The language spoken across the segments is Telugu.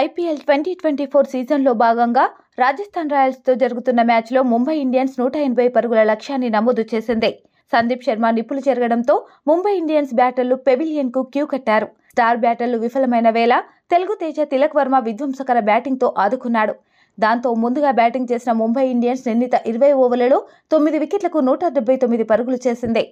ఐపీఎల్ ట్వంటీ ట్వంటీ ఫోర్ సీజన్లో భాగంగా రాజస్థాన్ రాయల్స్తో జరుగుతున్న మ్యాచ్లో ముంబై ఇండియన్స్ నూట ఎనభై పరుగుల లక్ష్యాన్ని నమోదు చేసింది. సందీప్ శర్మ నిప్పులు జరగడంతో ముంబై ఇండియన్స్ బ్యాటర్లు పెవిలియన్కు క్యూ కట్టారు. స్టార్ బ్యాటర్లు విఫలమైన వేళ తెలుగు తేజ తిలక్ వర్మ విధ్వంసకర బ్యాటింగ్తో ఆదుకున్నాడు. దాంతో ముందుగా బ్యాటింగ్ చేసిన ముంబై ఇండియన్స్ నిర్ణీత ఇరవై ఓవర్లలో తొమ్మిది వికెట్లకు నూట డెబ్బై తొమ్మిది పరుగులు చేసింది.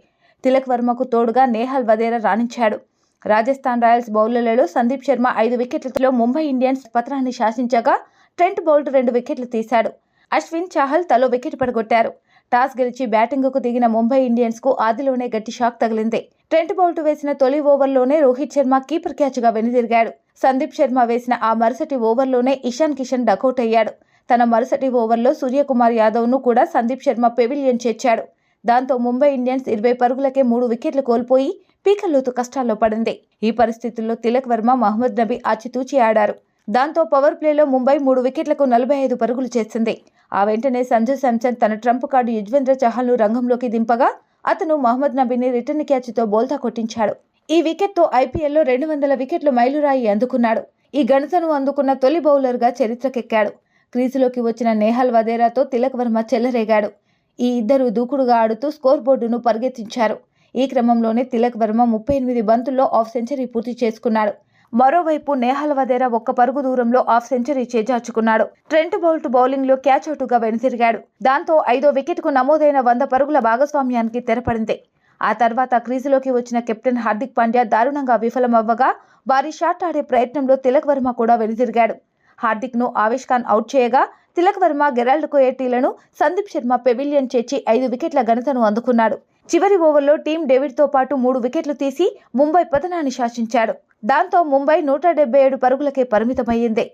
తిలక్ వర్మకు తోడుగా నేహాల్ వదేరా రాణించాడు. రాజస్థాన్ రాయల్స్ బౌలర్లలో సందీప్ శర్మ ఐదు వికెట్లతో ముంబై ఇండియన్స్ పత్రాన్ని శాసించగా ట్రెంట్ బౌల్ట్ రెండు వికెట్లు తీశాడు. అశ్విన్ చాహల్ తలో వికెట్ పడగొట్టారు. టాస్ గెలిచి బ్యాటింగ్కు దిగిన ముంబై ఇండియన్స్కు ఆదిలోనే గట్టి షాక్ తగిలింది. ట్రెంట్ బౌల్ట్ వేసిన తొలి ఓవర్లోనే రోహిత్ శర్మ కీపర్ క్యాచ్గా వెనుదిరిగాడు. సందీప్ శర్మ వేసిన ఆ మరుసటి ఓవర్లోనే ఇషాన్ కిషన్ డకౌట్ అయ్యాడు. తన మరుసటి ఓవర్లో సూర్యకుమార్ యాదవ్ను కూడా సందీప్ శర్మ పెవిలియన్ చేర్చాడు. దాంతో ముంబై ఇండియన్స్ ఇరవై పరుగులకే మూడు వికెట్లు కోల్పోయి పీకల్లోతు కష్టాల్లో పడింది. ఈ పరిస్థితుల్లో తిలక్ వర్మ మహమ్మద్ నబీ ఆచితూచి ఆడారు. దాంతో పవర్ ప్లేలో ముంబై మూడు వికెట్లకు నలభై ఐదు పరుగులు చేసింది. ఆ వెంటనే సంజయ్ శాంసన్ తన ట్రంప్ కార్డు యుజ్వేంద్ర చహల్ను రంగంలోకి దింపగా అతను మహమ్మద్ నబీని రిటర్న్ క్యాచ్తో బోల్తా కొట్టించాడు. ఈ వికెట్తో ఐపీఎల్లో రెండు వందల వికెట్లు మైలురాయి అందుకున్నాడు. ఈ ఘనతను అందుకున్న తొలి బౌలర్గా చరిత్రకెక్కాడు. క్రీజులోకి వచ్చిన నేహల్ వదేరాతో తిలక్ వర్మ చెల్లరేగాడు ఈ ఇద్దరు దూకుడుగా ఆడుతూ స్కోర్ బోర్డును పరిగెత్తించారు. ఈ క్రమంలోనే తిలక్ వర్మ ముప్పై ఎనిమిది బంతుల్లో హాఫ్ సెంచరీ పూర్తి చేసుకున్నాడు. మరోవైపు నేహల్ వదేరా ఒక్క పరుగు దూరంలో హాఫ్ సెంచరీ చేజార్చుకున్నాడు. ట్రెంట్ బౌల్ట్ బౌలింగ్లో క్యాచ్ అవుటుగా వెనుతిరిగాడు. దాంతో ఐదో వికెట్కు నమోదైన వంద పరుగుల భాగస్వామ్యానికి తెరపడింది. ఆ తర్వాత క్రీజులోకి వచ్చిన కెప్టెన్ హార్దిక్ పాండ్యా దారుణంగా విఫలమవ్వగా వారి షాట్ ఆడే ప్రయత్నంలో తిలక్ వర్మ కూడా వెనుతిరిగాడు. హార్దిక్ను ఆవేష్ ఖాన్ అవుట్ చేయగా తిలక్ వర్మ గెరాల్డ్ కోయటీలను సందీప్ శర్మ పెవిలియన్ చేర్చి ఐదు వికెట్ల ఘనతను అందుకున్నాడు. చివరి ఓవర్లో టీం డేవిడ్తో పాటు మూడు వికెట్లు తీసి ముంబై పతనాన్ని శాసించాడు. దాంతో ముంబై నూట డెబ్బై ఏడు పరుగులకే పరిమితమయ్యింది.